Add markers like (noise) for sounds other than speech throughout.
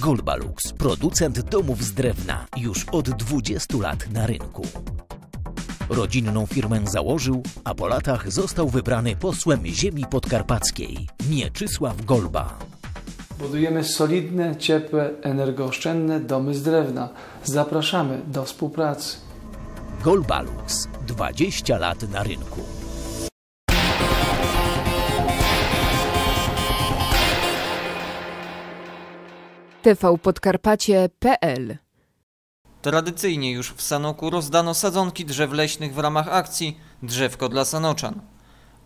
Golbalux, producent domów z drewna, już od 20 lat na rynku. Rodzinną firmę założył, a po latach został wybrany posłem ziemi podkarpackiej Mieczysław Golba. Budujemy solidne, ciepłe, energooszczędne domy z drewna. Zapraszamy do współpracy. Golbalux 20 lat na rynku. tvpodkarpacie.pl Tradycyjnie już w Sanoku rozdano sadzonki drzew leśnych w ramach akcji Drzewko dla Sanoczan.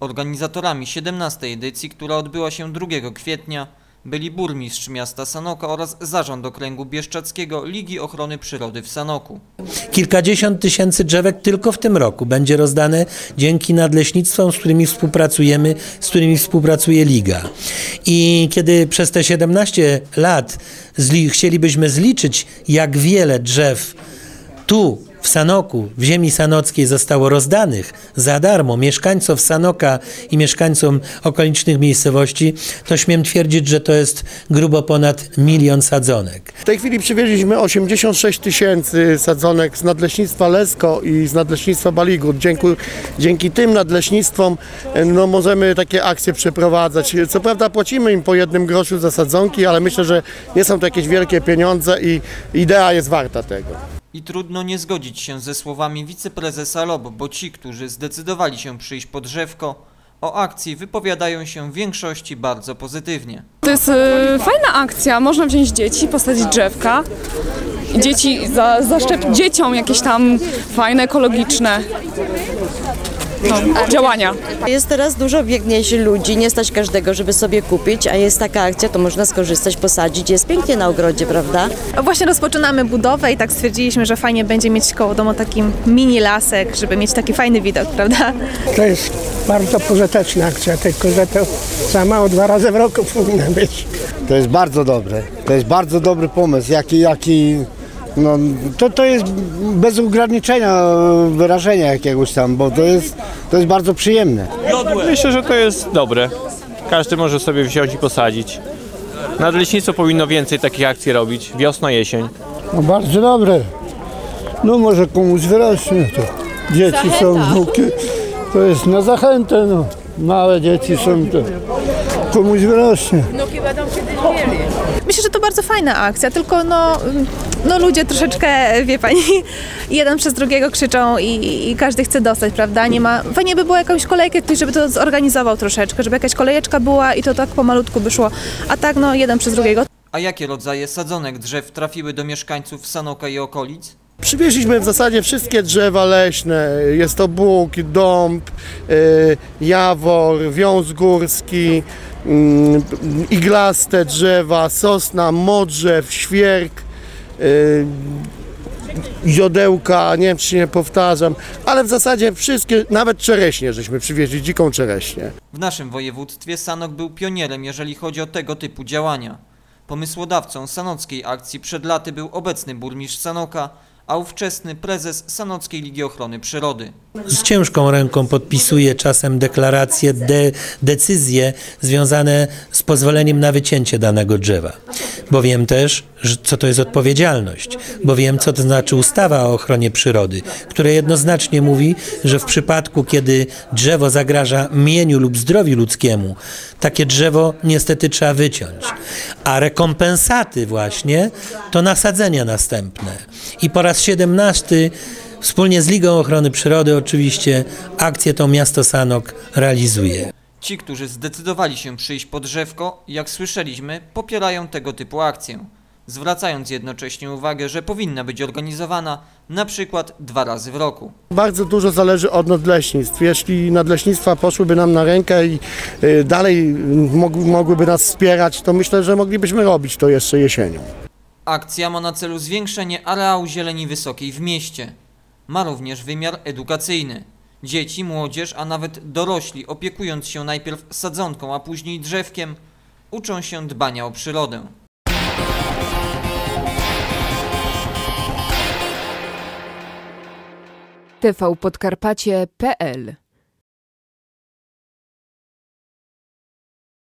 Organizatorami 17 edycji, która odbyła się 2 kwietnia, byli burmistrz miasta Sanoka oraz zarząd okręgu bieszczackiego Ligi Ochrony Przyrody w Sanoku. Kilkadziesiąt tysięcy drzewek tylko w tym roku będzie rozdane dzięki nadleśnictwom, z którymi współpracujemy, z którymi współpracuje Liga. I kiedy przez te 17 lat zli- chcielibyśmy zliczyć, jak wiele drzew tu w Sanoku, w ziemi sanockiej zostało rozdanych za darmo mieszkańcom Sanoka i mieszkańcom okolicznych miejscowości, to śmiem twierdzić, że to jest grubo ponad milion sadzonek. W tej chwili przywieźliśmy 86 tysięcy sadzonek z Nadleśnictwa Lesko i z Nadleśnictwa Baligut. Dzięki, dzięki tym nadleśnictwom e, no, możemy takie akcje przeprowadzać. Co prawda płacimy im po jednym groszu za sadzonki, ale myślę, że nie są to jakieś wielkie pieniądze i idea jest warta tego. I trudno nie zgodzić się ze słowami wiceprezesa LOB, bo ci, którzy zdecydowali się przyjść po drzewko, o akcji wypowiadają się w większości bardzo pozytywnie. To jest e, fajna akcja, można wziąć dzieci, posadzić drzewka. Dzieci, za, zaszczepić dzieciom jakieś tam fajne, ekologiczne no, działania. Jest teraz dużo biegnięć ludzi, nie stać każdego, żeby sobie kupić, a jest taka akcja, to można skorzystać, posadzić. Jest pięknie na ogrodzie, prawda? Właśnie rozpoczynamy budowę i tak stwierdziliśmy, że fajnie będzie mieć koło domu taki mini lasek, żeby mieć taki fajny widok, prawda? To jest bardzo pożyteczna akcja, tylko że to za mało dwa razy w roku (laughs) powinna być. To jest bardzo dobre. To jest bardzo dobry pomysł. Jaki, jaki, no, to, to jest bez ograniczenia wyrażenia jakiegoś tam, bo to jest, to jest bardzo przyjemne. Myślę, że to jest dobre. Każdy może sobie wziąć i posadzić. Nadleśnictwo powinno więcej takich akcji robić. Wiosna, jesień. No bardzo dobre. No może komuś wyrośnie to. Dzieci są, wnuki. To jest na zachętę, no. Małe dzieci są to. Komuś wyrośnie. Myślę, że to bardzo fajna akcja, tylko no, no ludzie troszeczkę, wie pani, (laughs) jeden przez drugiego krzyczą i, i każdy chce dostać, prawda? Nie ma, fajnie by było jakąś kolejkę, ktoś żeby to zorganizował troszeczkę, żeby jakaś kolejeczka była i to tak pomalutku by szło, a tak no jeden przez drugiego. A jakie rodzaje sadzonek drzew trafiły do mieszkańców Sanoka i okolic? Przywieźliśmy w zasadzie wszystkie drzewa leśne. Jest to bóg, dąb, e, jawor, wiąz górski, iglaste drzewa, sosna, modrzew, świerk, e, jodełka, nie wiem czy nie powtarzam, ale w zasadzie wszystkie, nawet czereśnie żeśmy przywieźli, dziką czereśnię. W naszym województwie Sanok był pionierem, jeżeli chodzi o tego typu działania. Pomysłodawcą sanockiej akcji przed laty był obecny burmistrz Sanoka, a ówczesny prezes Sanockiej Ligi Ochrony Przyrody. Z ciężką ręką podpisuje czasem deklaracje, de, decyzje związane z pozwoleniem na wycięcie danego drzewa. Bo wiem też, co to jest odpowiedzialność, bo wiem, co to znaczy ustawa o ochronie przyrody, która jednoznacznie mówi, że w przypadku, kiedy drzewo zagraża mieniu lub zdrowiu ludzkiemu, takie drzewo niestety trzeba wyciąć. A rekompensaty właśnie to nasadzenia następne. I po raz 17 Wspólnie z Ligą Ochrony Przyrody oczywiście akcję tą miasto Sanok realizuje. Ci, którzy zdecydowali się przyjść po drzewko, jak słyszeliśmy, popierają tego typu akcję. Zwracając jednocześnie uwagę, że powinna być organizowana na przykład dwa razy w roku. Bardzo dużo zależy od nadleśnictw. Jeśli nadleśnictwa poszłyby nam na rękę i y, dalej mog, mogłyby nas wspierać, to myślę, że moglibyśmy robić to jeszcze jesienią. Akcja ma na celu zwiększenie areału zieleni wysokiej w mieście. Ma również wymiar edukacyjny. Dzieci, młodzież, a nawet dorośli, opiekując się najpierw sadzonką, a później drzewkiem, uczą się dbania o przyrodę. tvpodkarpacie.pl